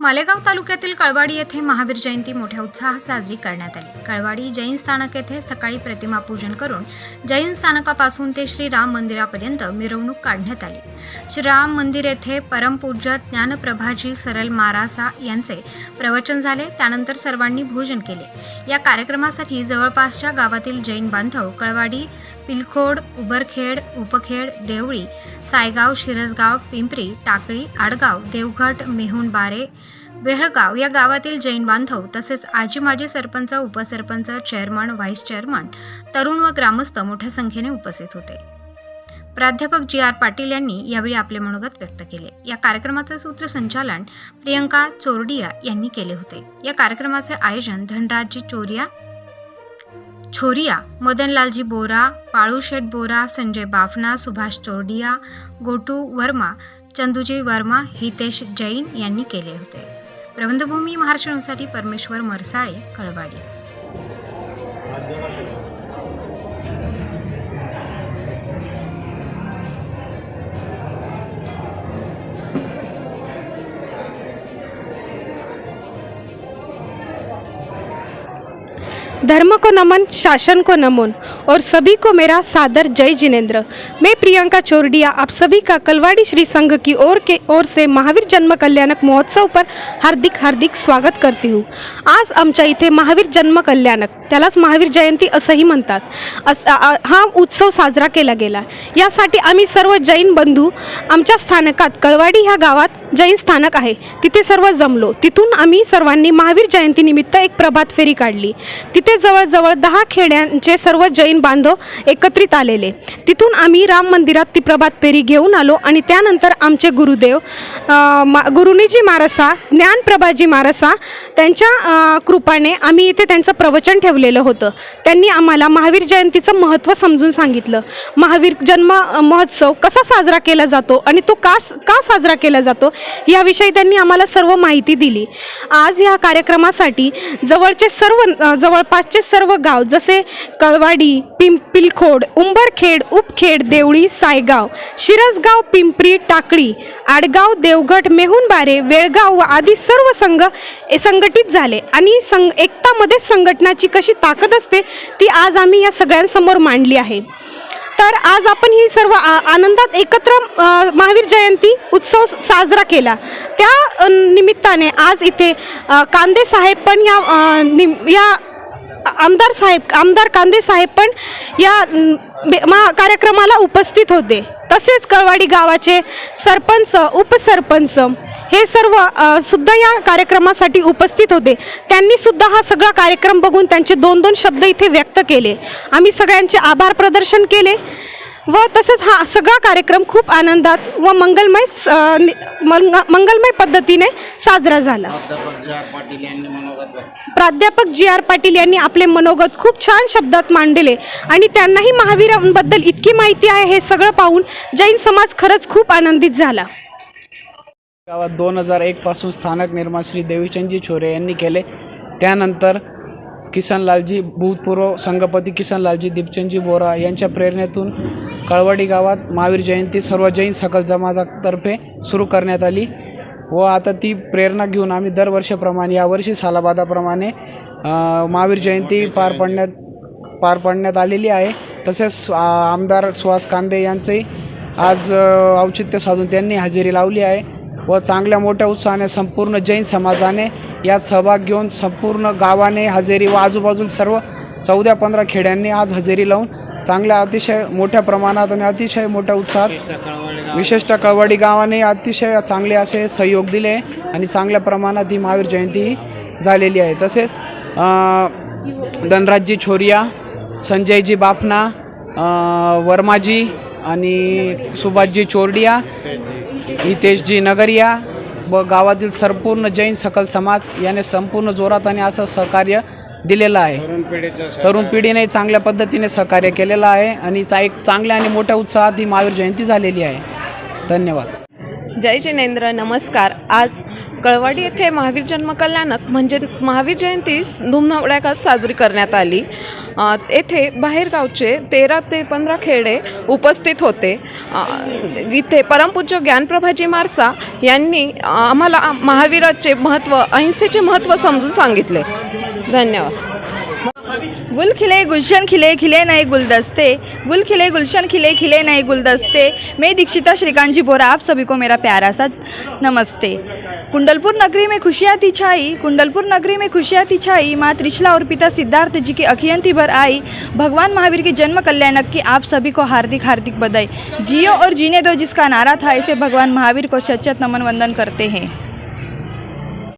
मालेगाव तालुक्यातील कळवाडी येथे महावीर जयंती मोठ्या उत्साहात साजरी करण्यात आली. कळवाडी जैन स्थानक येथे सकाळी प्रतिमा पूजन करून जैन स्थानकापासून ते श्रीराम मंदिरापर्यंत मिरवणूक काढण्यात आली. श्रीराम मंदिर येथे परमपूज्य ज्ञानप्रभाजी सरल मारासा यांचे प्रवचन झाले. त्यानंतर सर्वांनी भोजन केले. या कार्यक्रमासाठी जवळपासच्या गावातील जैन बांधव कळवाडी पिलखोड उबरखेड उपखेड देवळी सायगाव शिरसगाव पिंपरी टाकळी आडगाव देवघट मेहुण बारे वेहळगाव या गावातील जैन बांधव तसेच आजी माजी सरपंच उपसरपंच चेअरमन व्हाईस चेअरमन तरुण व ग्रामस्थ मोठ्या संख्येने उपस्थित होते. प्राध्यापक जी आर पाटील यांनी यावेळी आपले मनोगत व्यक्त केले. या कार्यक्रमाचे सूत्रसंचालन प्रियंका चोरडिया यांनी केले होते. या कार्यक्रमाचे आयोजन धनराजजी चोरिया छोरिया मदनलालजी बोरा पाळूशेठ बोरा संजय बाफना सुभाष चोरडिया गोटू वर्मा चंदूजी वर्मा हितेश जैन यांनी केले होते. प्रबंधभूमी महाराष्ट्र न्यूजसाठी परमेश्वर मरसाळे कळवाडी. धर्म को नमन शासन को नमन और सभी को मेरा सादर जय जिनेन्द्र। मैं प्रियंका चोरडिया आप सभी का कलवाड़ी श्री संघ की ओर के ओर से महावीर जन्म कल्याणक महोत्सव पर हार्दिक हार्दिक स्वागत करती हूँ। आज आमच्या इथे महावीर जन्म कल्याणक। त्यालाच महावीर जयंती असंही म्हणतात। अस हा उत्सव साजरा केला गेला। यासाठी आम्ही सर्व जैन बंधू आमच्या स्थानकात कळवाडी ह्या गावात जैन स्थानक आहे। तिथे सर्व जमलो। तिथून आम्ही सर्वांनी महावीर जयंतीनिमित्त एक प्रभात फेरी काढली। तिथे जवळजवळ दहा खेड्यांचे सर्व जैन बांधव एकत्रित आलेले. तिथून आम्ही राम मंदिरात ती प्रभात फेरी घेऊन आलो आणि त्यानंतर आमचे गुरुदेव गुरुनीजी मारसा ज्ञानप्रभाजी मारसा त्यांच्या कृपाने आम्ही इथे त्यांचं प्रवचन ठेवलेलं होतं. त्यांनी आम्हाला महावीर जयंतीचं महत्त्व समजून सांगितलं. महावीर जन्म महोत्सव कसा साजरा केला जातो आणि तो का का साजरा केला जातो याविषयी त्यांनी आम्हाला सर्व माहिती दिली. आज या कार्यक्रमासाठी जवळचे सर्व जवळपास जवळपासचे सर्व गाव जसे कळवाडी पिंपिलखोड उंबरखेड उपखेड देवळी सायगाव शिरसगाव पिंपरी टाकळी आडगाव देवगट मेहुणबारे वेळगाव व आदी सर्व संघ ए- संघटित झाले. आणि संघ एकतामध्ये संघटनाची कशी ताकद असते ती आज आम्ही या सगळ्यांसमोर मांडली आहे. तर आज आपण ही सर्व आ- आनंदात एकत्र महावीर जयंती उत्सव साजरा केला. त्या निमित्ताने आज इथे कांदे साहेब पण या निम- या आमदार साहेब आमदार कांदे साहेब पण या महा बे- मा- कार्यक्रमाला उपस्थित होते. तसेच कळवाडी गावाचे सरपंच उपसरपंच हे सर्व सुद्धा या कार्यक्रमासाठी उपस्थित होते. त्यांनी सुद्धा हा सगळा कार्यक्रम बघून त्यांचे दोन दोन शब्द इथे व्यक्त केले. आम्ही सगळ्यांचे आभार प्रदर्शन केले. व तसंच हा सगळा कार्यक्रम खूप आनंदात व मंगलमय मंगलमय पद्धतीने साजरा झाला. प्राध्यापक जे आर पाटील यांनी मनोगत व्यक्त प्राध्यापक जी आर पाटील यांनी आपले मनोगत खूप छान शब्दात मांडले आणि त्यांनाही महावीरांबद्दल इतकी माहिती आहे हे सगळं पाहून जैन समाज खरंच खूप आनंदित झाला. गावात दोन हजार एकपासून स्थानक निर्माण श्री देवीचंदजी छोरे यांनी केले. त्यानंतर किसनलालजी भूतपूर्व संघपती किसनलालजी दीपचंदजी बोरा यांच्या प्रेरणेतून कळवडी गावात महावीर जयंती सर्व जैन सकल समाजातर्फे सुरू करण्यात आली. व आता ती प्रेरणा घेऊन आम्ही दरवर्षीप्रमाणे यावर्षी सालाबादाप्रमाणे महावीर जयंती पार पडण्यात पार पाडण्यात आलेली आहे. तसेच आमदार सुहास कांदे यांचंही आज औचित्य साधून त्यांनी हजेरी लावली आहे. व चांगल्या मोठ्या उत्साहाने संपूर्ण जैन समाजाने यात सहभाग घेऊन संपूर्ण गावाने हजेरी व आजूबाजूला सर्व चौदा पंधरा खेड्यांनी आज हजेरी लावून चांगल्या अतिशय मोठ्या प्रमाणात आणि अतिशय मोठ्या उत्साहात विशेषतः कळवाडी गावाने अतिशय चांगले असे सहयोग दिले आणि चांगल्या प्रमाणात ही महावीर जयंती ही झालेली आहे. तसेच धनराजजी छोरिया संजयजी बाफना वर्माजी आणि सुभाषजी चोरडिया हितेशजी नगरिया व गावातील संपूर्ण जैन सकल समाज याने संपूर्ण जोरात आणि असं सहकार्य दिलेलं आहे. तरुण पिढीचं तरुण पिढीने चांगल्या पद्धतीने सहकार्य केलेलं आहे आणि चा एक चांगल्या आणि मोठ्या उत्साहात ही महावीर जयंती झालेली आहे. धन्यवाद. जय जिनेंद्र नमस्कार. आज कळवाडी येथे महावीर जन्म कल्याणक म्हणजे महावीर जयंती धुमधडाक्यात साजरी करण्यात आली. अ, येथे बाहेरगावचे तेरा ते पंधरा खेडे उपस्थित होते. अ, इथे परमपूज्य ज्ञानप्रभाजी मारसा यांनी अ, आम्हाला महावीराचे महत्त्व अहिंसेचे महत्त्व समजून सांगितले. धन्यवाद। गुल खिले, गुलशन खिले खिले नए गुलदस्ते। गुल खिले, गुलशन खिले खिले नए गुलदस्ते। मैं दीक्षिता श्रीकांत जी बोरा, आप सभी को मेरा प्यारा सा नमस्ते। कुंडलपुर नगरी में खुशियाँ थी छाई, कुंडलपुर नगरी में खुशियाँ थी छाई। माँ त्रिशला और पिता सिद्धार्थ जी की अखियंती भर आई। भगवान महावीर के जन्म कल्याणक की आप सभी को हार्दिक हार्दिक बधाई। जियो और जीने दो जिसका नारा था, इसे भगवान महावीर को सचत नमन वंदन करते हैं।